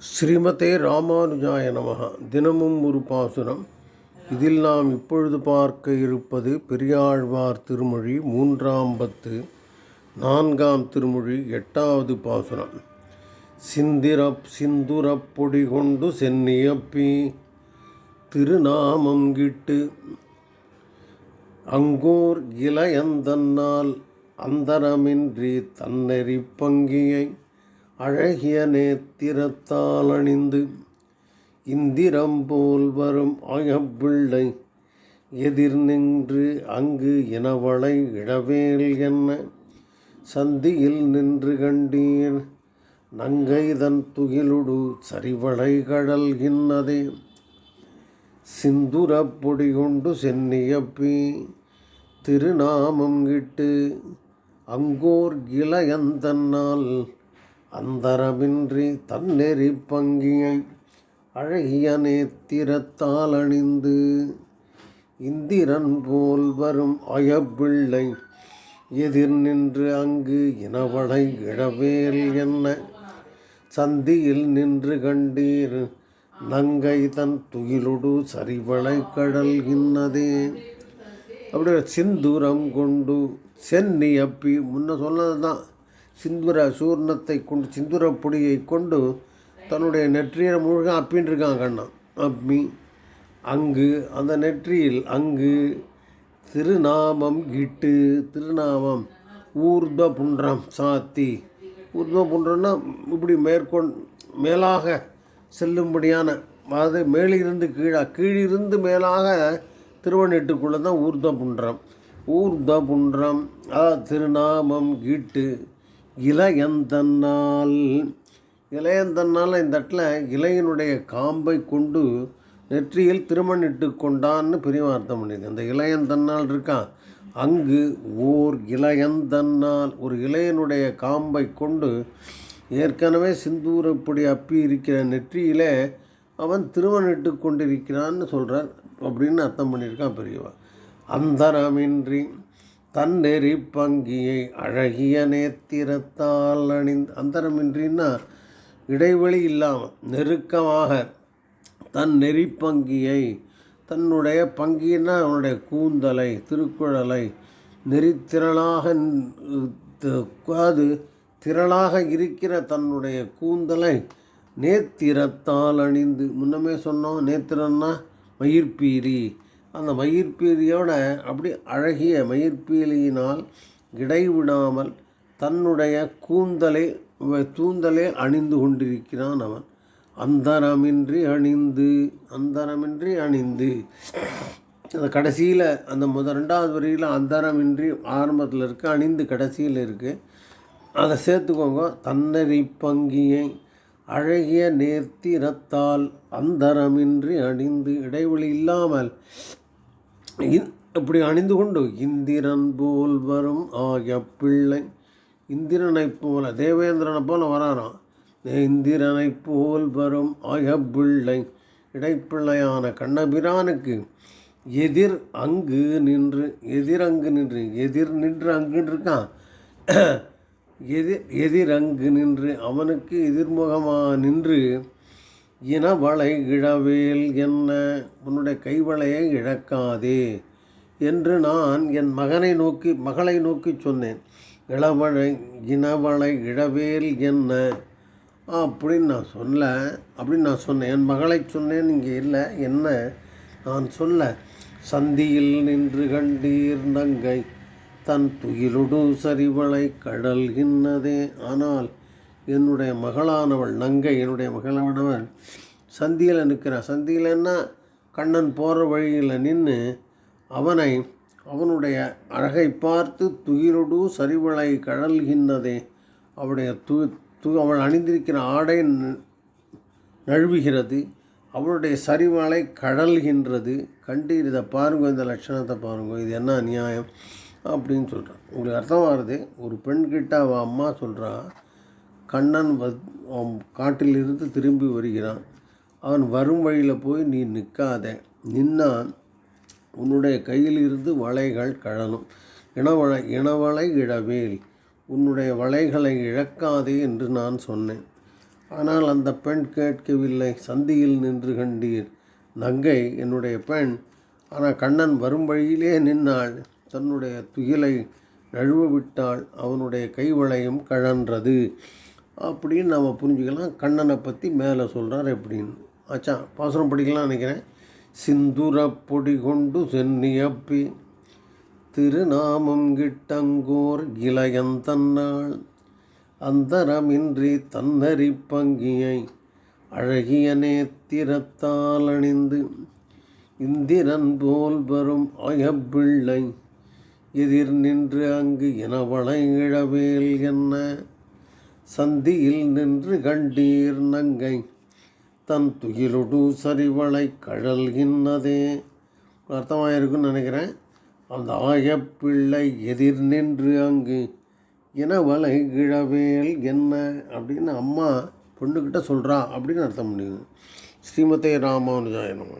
ஸ்ரீமதே ராமானுஜாய நமக தினமும் ஒரு பாசுரம். இதில் நாம் இப்பொழுது பார்க்க இருப்பது பெரியாழ்வார் திருமொழி மூன்றாம் பத்து நான்காம் திருமொழி எட்டாவது பாசுரம். சிந்திரப் சிந்துரப் பொடி கொண்டு சென்னியப்பி திருநாமம் கிட்டு. அங்கோர் இளையந்தன்னால் அந்தரமின்றி தன்னெறி பங்கியை அழகிய நேத்திரத்தால் அணிந்து இந்திரம் போல் வரும் அகப்பிள்ளை எதிர் நின்று அங்கு இனவளை இடவேல் என்ன? சந்தியில் நின்று கண்டீர் நங்கைதன் துகிலுடு சரிவளை கடல் இன்னதே. சிந்துர பொடி கொண்டு சென்னியப்பி திருநாமம் இட்டு அங்கோர் இளையந்தன்னால் அந்தரமின்றி தன்னெறி பங்கியை அழகிய நேத்திரத்தால் அணிந்து இந்திரன் போல் வரும் அயப்பிள்ளை எதிர் நின்று அங்கு இனவளை இழவேல் என்ன? சந்தியில் நின்று கண்டீர் நங்கை தன் துயிலொடு சரிவளை கடல் இன்னதே. அப்படி சிந்துரம் கொண்டு சென்னி அப்பி முன்ன சொன்னது தான் சிந்துர சூர்ணத்தை கொண்டு சிந்துர பொடியை கொண்டு தன்னுடைய நெற்றியை முழுக அப்பின்னு இருக்கான் கண்ணா. அப்பி அங்கு அந்த நெற்றியில் அங்கு திருநாமம் இட்டு திருநாமம் ஊர்த புன்றம் சாத்தி. ஊர்த புன்றம்னா இப்படி மேற்கொண் மேலாக செல்லும்படியான அதாவது மேலிருந்து கீழா கீழிருந்து மேலாக திருவண்ணெட்டுக்குள்ளே தான் ஊர்த புன்றம் ஊர்த புன்றம் அதாவது திருநாமம் ஈட்டு இளையந்தன்னால். இளையந்தன்னால் இந்த இடத்துல இலையினுடைய காம்பை கொண்டு நெற்றியில் திருமணிட்டு கொண்டான்னு பெரியவன் அர்த்தம் பண்ணிது அந்த இளையந்தன்னால் இருக்கான் அங்கு ஓர் இளையந்தன்னால். ஒரு இளையனுடைய காம்பை கொண்டு ஏற்கனவே சிந்தூரப்படி அப்பி இருக்கிற நெற்றியிலே அவன் திருமணிட்டு கொண்டிருக்கிறான்னு சொல்கிறார் அப்படின்னு அர்த்தம் பண்ணியிருக்கான் பெரியவா. அந்தரமின்றி தன்னெறி பங்கியை அழகிய நேத்திரத்தால் அணிந்து அந்தரமின்றின்னா இடைவெளி இல்லாமல் நெருக்கமாக தன் நெறிப்பங்கியை தன்னுடைய பங்கின்னா அவனுடைய கூந்தலை திருக்குழலை நெறித்திரளாக அது திரளாக இருக்கிற தன்னுடைய கூந்தலை நேத்திரத்தால் அணிந்து முன்னமே சொன்னோம் நேத்திரன்னா மயிர்பீரி அந்த மயிர்பீலியோட அப்படி அழகிய மயிர்பீலியினால் இடைவிடாமல் தன்னுடைய கூந்தலை தூந்தலே அணிந்து கொண்டிருக்கிறான் அவன். அந்தரமின்றி அணிந்து அந்தரமின்றி அணிந்து. அந்த கடைசியில் அந்த முத ரெண்டாவது வரியில் அந்தரமின்றி ஆரம்பத்தில் இருக்குது அணிந்து கடைசியில் இருக்குது அதை சேர்த்துக்கோங்க. தன்னறி பங்கியை அழகிய நேர்த்திரத்தால் அந்தரமின்றி அணிந்து இடைவெளி இல்லாமல் அப்படி அணிந்து கொண்டு இந்திரன் போல் வரும் ஆகிய பிள்ளை. இந்திரனை போல தேவேந்திரனை போல வராராம். இந்திரனைப் போல் வரும் ஆகிய பிள்ளை. இடைப்பிள்ளையான கண்ணபிரானுக்கு எதிர் அங்கு நின்று எதிர் அங்கு நின்று எதிர் நின்று அங்கு இருக்கான். எதிர் எதிர் அங்கு நின்று அவனுக்கு எதிர்முகமாக நின்று இனவளை இழவேல் என்ன? உன்னுடைய கைவளையை இழக்காதே என்று நான் என் மகனை நோக்கி மகளை நோக்கி சொன்னேன். இளவளை இனவளை இழவேல் என்ன? அப்படின்னு நான் சொல்ல அப்படின்னு நான் சொன்னேன். என் மகளை சொன்னேன் இங்கே இல்லை. என்ன? நான் சொல்ல சந்தியில் நின்று கண்டீர் நங்கை தன் துயிலொடு சரிவளை கடல்கின்றதே ஆனால் என்னுடைய மகளானவள் நங்கை என்னுடைய மகளானவள் சந்தியில் நிற்கிறான் சந்தியிலன்னா கண்ணன் போகிற வழியில் நின்று அவனை அவனுடைய அழகை பார்த்து துயிலொடு சரிவளை கழல்கின்றதே அவளுடைய து து அவள் அணிந்திருக்கிற ஆடை நழுவுகிறது. அவளுடைய சரிவளை கழல்கின்றது. கண்டு இதை பாருங்க இந்த லட்சணத்தை பாருங்க இது என்ன அநியாயம் அப்படின்னு சொல்கிறான் உங்களுக்கு அர்த்தமாகுது ஒரு பெண்கிட்ட அவள் அம்மா சொல்கிறான் கண்ணன் காட்டிலிருந்து திரும்பி வருகிறான். அவன் வரும் வழியில் போய் நீ நிற்காத நின்னான். உன்னுடைய கையில் இருந்து வளைகள் கழலும். இனவளை இனவளை இழவேல் உன்னுடைய வளைகளை இழக்காதே என்று நான் சொன்னேன். ஆனால் அந்த பெண் கேட்கவில்லை. சந்தியில் நின்று கண்டீர். நங்கை என்னுடைய பெண். ஆனால் கண்ணன் வரும் வழியிலே நின்னாள். தன்னுடைய துயிலை நழுவ விட்டால் அவனுடைய கைவளையும் கழன்றது. அப்படின்னு நம்ம புரிஞ்சுக்கலாம். கண்ணனை பற்றி மேலே சொல்கிறார் எப்படின்னு. ஆச்சா பாசுரம் படிக்கலாம் நினைக்கிறேன். சிந்துர பொடி கொண்டு சென்னியப்பி திருநாமம் கிட்டங்கோர் இளையந்தன்னாள் அந்தரமின்றி தன்னறி பங்கியை அழகிய நேத்திரத்தால் அணிந்து இந்திரன் போல் வரும் அயப்பிள்ளை எதிர் நின்று அங்கு இனவளை இழவேல் என்ன? சந்தியில் நின்று கண்டீர் நங்கை தன் துகிலொடு சரிவளை கழல்கின்னதே அர்த்தமாக இருக்குன்னு நினைக்கிறேன். அந்த ஆயப்பிள்ளை எதிர் நின்று அங்கு இனவளை கிழவேல் என்ன? அப்படின்னு அம்மா பொண்ணுக்கிட்ட சொல்கிறா அப்படின்னு அர்த்தம் பண்ணிக்கணும் ஸ்ரீமதே ராமானுஜாயனம்